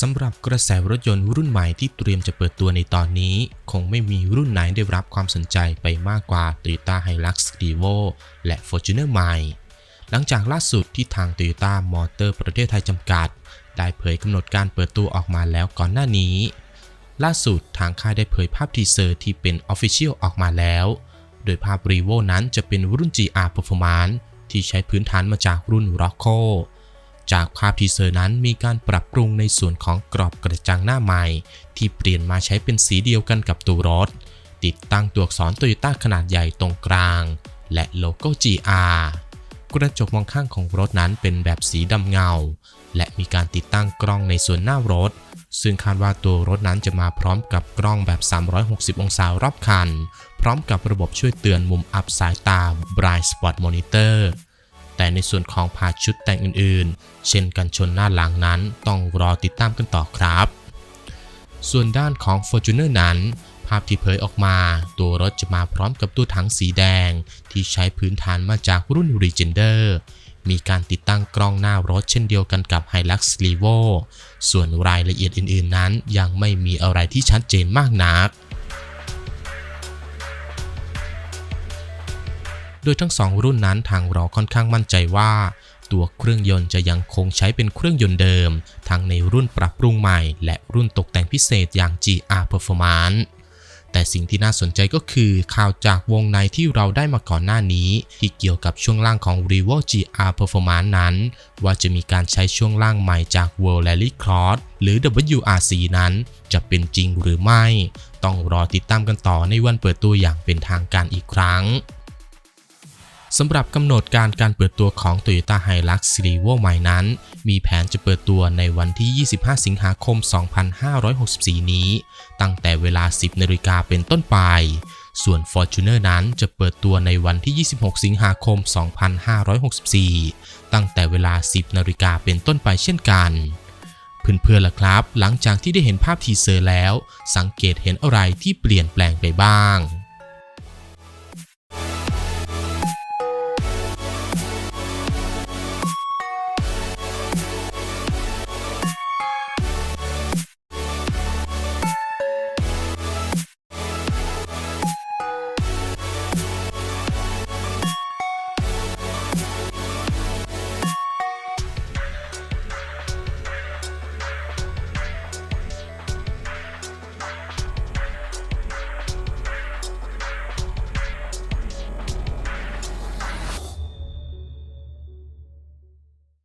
สำหรับกระแสรถยนต์รุ่นใหม่ที่เตรียมจะเปิดตัวในตอนนี้ คงไม่มีรุ่นไหนได้รับความสนใจไปมากกว่า Toyota Hilux Revo และ Fortuner ใหม่ หลังจากล่าสุดที่ทาง Toyota Motor ประเทศไทยจำกัด ได้เผยกำหนดการเปิดตัวออกมาแล้วก่อนหน้านี้ ล่าสุดทางค่ายได้เผยภาพทีเซอร์ที่เป็น Official ออกมาแล้ว โดยภาพ Revo นั้นจะเป็นรุ่น GR Performance ที่ใช้พื้นฐานมาจากรุ่น Rocco จากภาพทีเซอร์นั้นมีการปรับปรุงในส่วนของกรอบกระจังหน้าใหม่ ที่เปลี่ยนมาใช้เป็นสีเดียวกันกับตัวรถ ติดตั้งตัวอักษรโตโยต้าขนาดใหญ่ตรงกลาง และโลโก้ GR กระจกมองข้างของรถนั้นเป็นแบบสีดำเงา และมีการติดตั้งกล้องในส่วนหน้ารถ ซึ่งคาดว่าตัวรถนั้นจะมาพร้อมกับกล้องแบบ 360 องศารอบคัน พร้อมกับระบบช่วยเตือนมุมอับสายตา Blind Spot Monitor ในส่วนของพาชุดแต่งอื่นๆ เช่นกันชนหน้าหลังนั้นต้องรอติดตามกันต่อครับ ส่วนด้านของ Fortuner นั้น ภาพที่เผยออกมา ตัวรถจะมาพร้อมกับตัวถังสีแดง ที่ใช้พื้นฐานมาจากรุ่น Legender มีการติดตั้งกล้องหน้ารถเช่นเดียวกันกับ Hilux Revo ส่วนรายละเอียดอื่นๆนั้นยังไม่มีอะไรที่ชัดเจนมากนัก โดยทั้งสองรุ่นนั้นทางเราค่อนข้างมั่นใจว่า ตัวเครื่องยนต์จะยังคงใช้เป็นเครื่องยนต์เดิม ทั้งในรุ่นปรับปรุงใหม่ และรุ่นตกแต่งพิเศษอย่าง GR Performance แต่สิ่งที่น่าสนใจก็คือข่าวจากวงในที่เราได้มาก่อนหน้านี้ ที่เกี่ยวกับช่วงล่างของ Revo GR Performance นั้น ว่าจะมีการใช้ช่วงล่างใหม่จาก World Rally Cross หรือ WRC นั้น จะเป็นจริงหรือไม่ ต้องรอติดตามกันต่อในวันเปิดตัวอย่างเป็นทางการอีกครั้ง สำหรับกำหนดการการเปิดตัวของ Toyota Hilux Revo ใหม่นั้น มีแผนจะเปิดตัวในวันที่ 25 สิงหาคม 2564 นี้ ตั้งแต่เวลา 10นาฬิกาเป็นต้นไป ส่วน Fortuner นั้นจะเปิดตัวในวันที่ 26 สิงหาคม 2564 ตั้งแต่เวลา 10นาฬิกาเป็นต้นไปเช่นกันเพื่อนๆล่ะครับ หลังจากที่ได้เห็นภาพทีเซอร์แล้ว สังเกตเห็นอะไรที่เปลี่ยนแปลงไปบ้าง